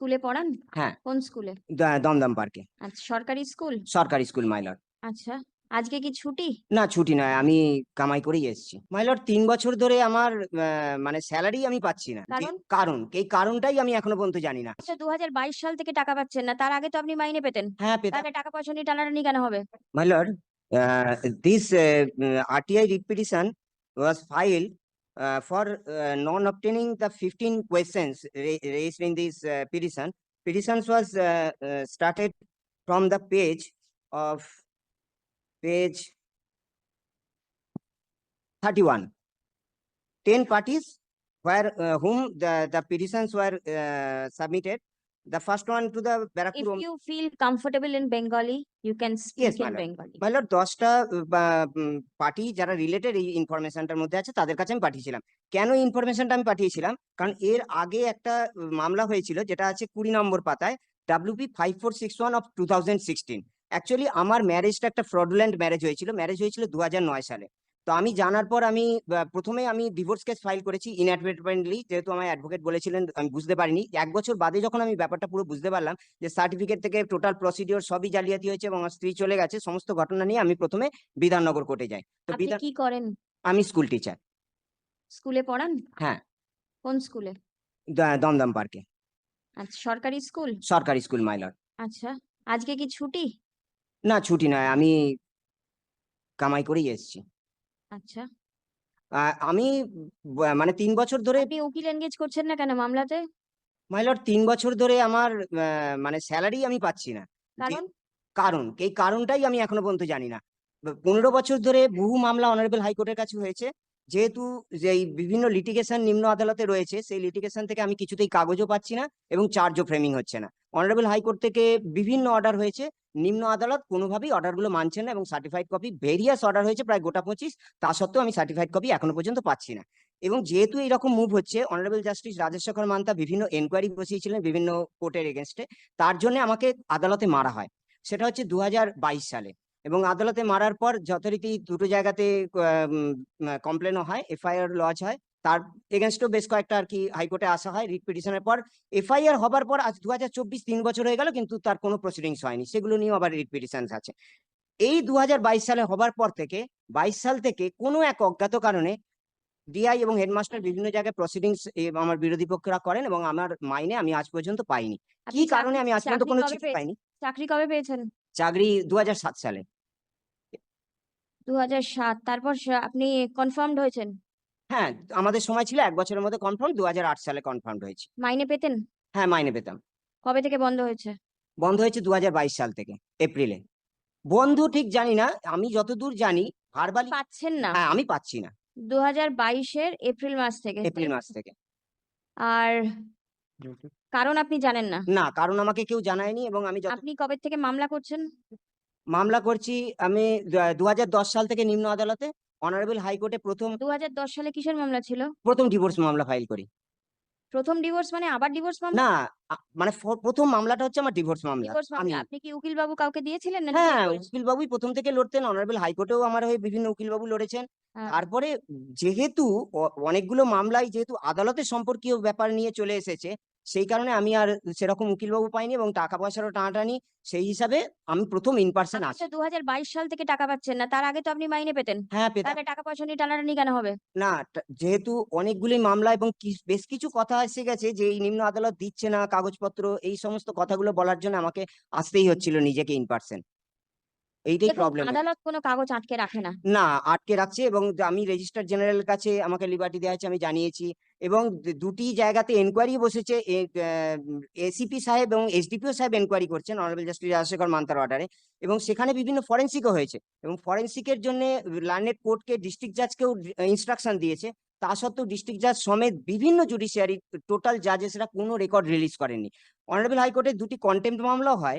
স্কুলে পড়ান? হ্যাঁ। কোন স্কুলে? দ- দমদম পার্কে। আচ্ছা সরকারি স্কুল? সরকারি স্কুল মাইলর আচ্ছা আজকে কি ছুটি? না ছুটি নয় আমি কামাই করেই এসেছি। মাইলর তিন বছর ধরে আমার আহ, মানে স্যালারি আমি পাচ্ছি না। কারণ? কারণ এই কারণটাই আমি এখনও পর্যন্ত জানি না। আচ্ছা দু হাজার বাইশ সাল থেকে টাকা পাচ্ছেন না তার আগে তো আপনি মাইনে পেতেন। হ্যাঁ পেতাম। তাহলে টাকা পয়সা নিয়ে টানাটানি কেন হবে? My lord, uh, this uh, uh, RTI was filed for uh, non-obtaining the fifteen questions ra- raised in this uh, petition. Petitions was uh, uh, started from the page of page thirty-one. Ten parties where uh, whom the the petitions were uh, submitted. The first one to the if Barakpur. Om- you feel comfortable in bengali you can speak my in bengali. মাইলর দশটা party যারা related এই ইনফরমেশনটার মধ্যে আছে তাদের কাছে আমি পাঠিয়েছিলাম কেন ইনফরমেশনটা আমি পাঠিয়েছিলাম কারণ এর আগে একটা মামলা হয়েছিল যেটা আছে কুড়ি নম্বর পাতায় W P five four six one of two thousand sixteen actually আমার ম্যারেজটা একটা ফ্রডুল্যান্ড ম্যারেজ হয়েছিল ম্যারেজ হয়েছিল দু নয় সালে তো আমি জানার পর আমি প্রথমে আমি ডিভোর্স কেস ফাইল করেছি ইনঅ্যাডভার্টেন্টলি যেহেতু আমার অ্যাডভোকেট বলেছিলেন আমি বুঝতে পারিনি। এক বছর বাদে যখন আমি ব্যাপারটা পুরো বুঝতে পারলাম যে সার্টিফিকেট থেকে টোটাল প্রসিডিওর সবই জালিয়াতি হয়েছে এবং আমার স্ত্রী চলে গেছে সমস্ত ঘটনা নিয়ে আমি প্রথমে বিধাননগর কোর্টে যাই। তো বিধান কি করেন? আমি স্কুল টিচার স্কুলে পড়ান? হ্যাঁ। কোন স্কুলে? দমদম পার্কে আচ্ছা সরকারি স্কুল? সরকারি স্কুল মাইলর আচ্ছা আজকে কি ছুটি? না ছুটি নয় আমি কামাই করেই এসেছি। আচ্ছা। আমি মানে তিন বছর ধরে আপনি উকিল এনগেজ করছেন না কেন মামলাতে? মাইলর তিন বছর ধরে আমার মানে স্যালারি আমি পাচ্ছি না। কারণ? কারণ এই কারণটাই আমি এখনও পর্যন্ত জানি না। পনেরো বছর ধরে বহু মামলা অনারেবল হাইকোর্টের কাছে হয়েছে। যেহেতু যে বিভিন্ন লিটিগেশন নিম্ন আদালতে রয়েছে, সেই লিটিগেশন থেকে আমি কিছুতেই কাগজও পাচ্ছি না এবং চার্জও ফ্রেমিং হচ্ছে না। অনারেবল হাইকোর্ট থেকে বিভিন্ন অর্ডার হয়েছে। নিম্ন আদালত কোনোভাবেই অর্ডারগুলো মানছে না এবং সার্টিফাইড কপি ভেরিয়াস অর্ডার হয়েছে প্রায় গোটা পঁচিশ, তা সত্ত্বেও আমি সার্টিফাইড কপি এখনও পর্যন্ত পাচ্ছি না। এবং যেহেতু এরকম মুভ হচ্ছে অনারেবল জাস্টিস রাজেশ শেখর মান্তা বিভিন্ন এনকোয়ারি বসিয়েছিলেন বিভিন্ন কোর্টের এগেনস্টে তার জন্য আমাকে আদালতে মারা হয়। সেটা হচ্ছে দু হাজার বাইশ সালে। এবং আদালতে মারার পর যথারীতি দুটো জায়গাতে কমপ্লেনও হয় এফআইআর লজ হয়। তার এগেনস্টও বেশ কয়েকটা আর কি হাইকোর্টে আসা হয় রিট পিটিশনের পর। এফআইআর হবার পর আজ দু হাজার চব্বিশ তিন বছর হয়ে গেল কিন্তু তার কোনো প্রসিডিংস হয়নি। সেগুলো নিয়েও আবার রিট পিটিশনস আছে। এই দু হাজার বাইশ সালে হবার পর থেকে বাইশ সাল থেকে কোনো এক অজ্ঞাত কারণে ডিআই এবং হেডমাস্টার বিভিন্ন জায়গায় প্রসিডিংস আমার বিরোধী পক্ষরা করেন এবং আমার মাইনে আমি আজ পর্যন্ত পাইনি। কি কারণে আমি আজ পর্যন্ত কোনো চিঠি পাইনি? চাকরি কবে পেয়েছেন? চাকরি দু হাজার সাত সালে। দু সাত তারপর আপনি কনফার্মড হয়েছেন? হ্যাঁ আমাদের সময় ছিল এক বছরের মধ্যে কনফার্ম দু সালে কনফার্ম হয়েছে। মাইনে পেতেন? হ্যাঁ মাইনে পেতাম। কবে থেকে বন্ধ হয়েছে? বন্ধ হয়েছে দু সাল থেকে এপ্রিলে। বন্ধু ঠিক জানি না আমি যতদূর জানি ভার্বালি পাচ্ছেন না। হ্যাঁ আমি পাচ্ছি না। দু হাজার বাইশের এপ্রিল মাস থেকে। এপ্রিল মাস থেকে। আর কারণ আপনি জানেন না। না কারণ আমাকে কেউ জানায়নি এবং আমি আপনি কবে থেকে মামলা করছেন? মামলা করছি আমি দুহাজার দশ সাল থেকে নিম্ন আদালতে অনারেবল হাইকোর্টে প্রথম দুহাজার দশ সালে কিসের মামলা ছিল? প্রথম ডিভোর্স মামলা ফাইল করি। প্রথম ডিভোর্স মানে আবার ডিভোর্স মামলা? না মানে প্রথম মামলাটা হচ্ছে আমার ডিভোর্স মামলা আমি আপনি কি উকিল বাবু কাউকে দিয়েছিলেন না হ্যাঁ? উকিল বাবুই প্রথম থেকে লড়তেন অনারেবল হাইকোর্টেও আমার হয়ে বিভিন্ন উকিল বাবু লড়েছেন। হ্যাঁ। তারপরে যেহেতু অনেকগুলো মামলায় যেহেতু আদালতের সম্পর্কীয় ব্যাপার নিয়ে চলে এসেছে সেই কারণে আমি আর সেরকম উকিলবাবু পাইনি এবং টাকা পয়সারও টানাটানি সেই হিসাবে আমি প্রথম ইন পার্সন আপনি আছি। তো দু সাল থেকে টাকা পাচ্ছেন না তার আগে তো আপনি মাইনে পেতেন। হ্যাঁ পেতাম। তাহলে টাকা পয়সা নিয়ে টানাটানি কেন হবে? না যেহেতু অনেকগুলি মামলা এবং বেশ কিছু কথা এসে গেছে যে এই নিম্ন আদালত দিচ্ছে না কাগজপত্র এই সমস্ত কথাগুলো বলার জন্য আমাকে আসতেই হচ্ছিল নিজেকে ইন পার্সন এইটাই প্রবলেম আদালত কোনো কাগজ আটকে রাখে না? না আটকে রাখছে এবং আমি রেজিস্ট্রার জেনারেলের কাছে আমাকে লিবার্টি দেওয়া হয়েছে আমি জানিয়েছি। এবং দুটি জায়গাতে এনকোয়ারি বসেছে এসিপি সাহেব এবং এসডিপিও সাহেব এনকোয়ারি করছেন অনারেবল জাস্টিস রাজশেখর মান্তার অর্ডারে এবং সেখানে বিভিন্ন ফরেন্সিকও হয়েছে, এবং ফরেন্সিকের জন্য লার্নেড কোর্টকে ডিস্ট্রিক্ট জাজকেও ইনস্ট্রাকশন দিয়েছে, তা সত্ত্বেও ডিস্ট্রিক্ট জাজ সমেত বিভিন্ন জুডিশিয়ারি টোটাল জাজেসরা কোনো রেকর্ড রিলিজ করেননি। অনারেবল হাইকোর্টে দুটি কন্টেম্প মামলাও হয়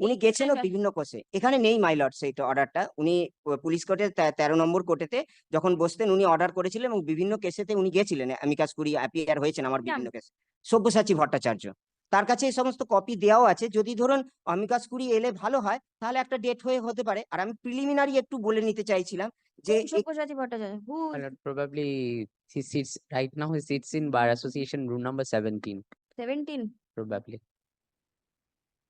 উনি order- বিভিন্ন কোর্সে এখানে নেই মাইলট সেইটা অর্ডারটা। উনি পুলিশ কোর্টের তেরো নম্বর কোর্টেতে যখন বসতেন উনি অর্ডার করেছিলেন এবং বিভিন্ন কেসেতে উনি গেছিলেন অ্যামিকাস কুরি অ্যাপিয়ার হয়েছেন আমার বিভিন্ন কেসে। সব্যসাচী ভট্টাচার্য। তার কাছে এই সমস্ত কপি দেওয়াও আছে। যদি ধরুন অমিকাস কুরি এলে ভালো হয় তাহলে একটা ডেট হয়ে হতে পারে। আর আমি প্রিলিমিনারি একটু বলে নিতে চাইছিলাম যে সব্যসাচী ভট্টাচার্য হু My lord, probably he sits right now. He sits in bar association room number seventeen.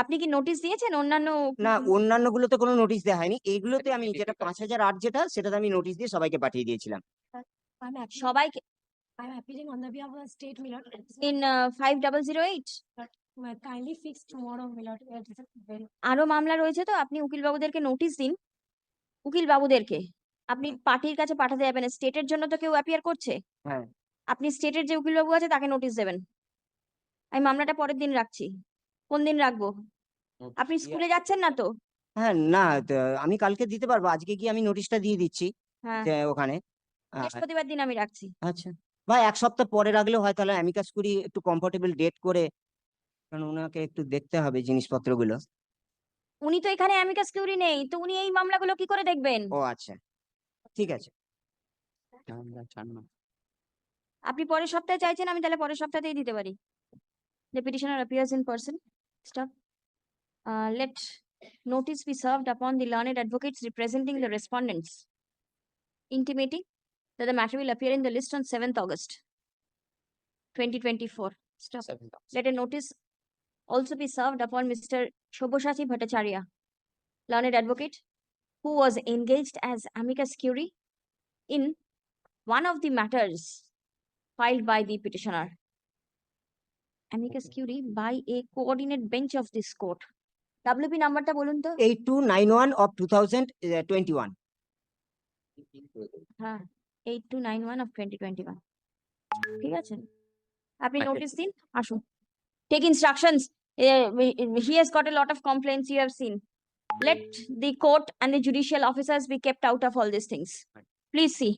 আপনি কি নোটিশ দিয়েছেন অন্যান্য না অন্যান্য গুলোতে কোনো নোটিশ দেওয়া হয়নি এইগুলোতে আমি যেটা পাঁচ হাজার আট যেটা সেটাতে আমি নোটিশ দিয়ে সবাইকে পাঠিয়ে দিয়েছিলাম। সবাইকে? I'm appealing on the behalf of the state, my lord. In five double zero eight My kindly fix tomorrow, my lord. It is a very আরও মামলা রয়েছে তো? আপনি উকিল বাবুদেরকে নোটিশ দিন। উকিল বাবুদেরকে। আপনি পার্টির কাছে পাঠাতে যাবেন। স্টেটের জন্য তো কেউ অ্যাপিয়ার করছে। হ্যাঁ। আপনি স্টেটের যে উকিল বাবু আছে তাকে নোটিশ দেবেন। আমি মামলাটা পরের দিন রাখছি। কোন দিন রাখব? আপনি স্কুলে যাচ্ছেন না তো? হ্যাঁ না আমি কালকে দিতে পারব। আজকে গিয়ে আমি নোটিশটা দিয়ে দিচ্ছি হ্যাঁ। যে ওখানে। বৃহস্পতিবার দিন আমি রাখছি। আচ্ছা। ভাই এক সপ্তাহ পরে রাখলেও হয় তাহলে অ্যামিকাস কুরি একটু কমফোর্টেবল ডেট করে কারণ ওনাকে একটু দেখতে হবে জিনিসপত্রগুলো। উনি তো এখানে অ্যামিকাস কিউরি নেই তো উনি এই মামলাগুলো কি করে দেখবেন? ও আচ্ছা। ঠিক আছে. আপনি পরের সপ্তাহে চাইছেন আমি তাহলে পরের সপ্তাহতেই দিতে পারি। The petitioner appears in person. Stop. Uh, let notice be served upon the learned advocates representing the respondents, intimating that the matter will appear in the list on seventh August, twenty twenty-four. Stop. Let a notice also be served upon Mr. Shobhoshachi Bhattacharya, learned advocate, who was engaged as amicus curiae in one of the matters filed by the petitioner Amicus curiae by a coordinate bench of this court. WP নাম্বারটা বলুন তো eight two nine one of two thousand twenty one হ্যাঁ eight two nine one of twenty twenty one ঠিক আছে আপনি Okay. Notice দিন আসুন take instructions he has got a lot of complaints you have seen let the court and the judicial officers be kept out of all these things Right. please see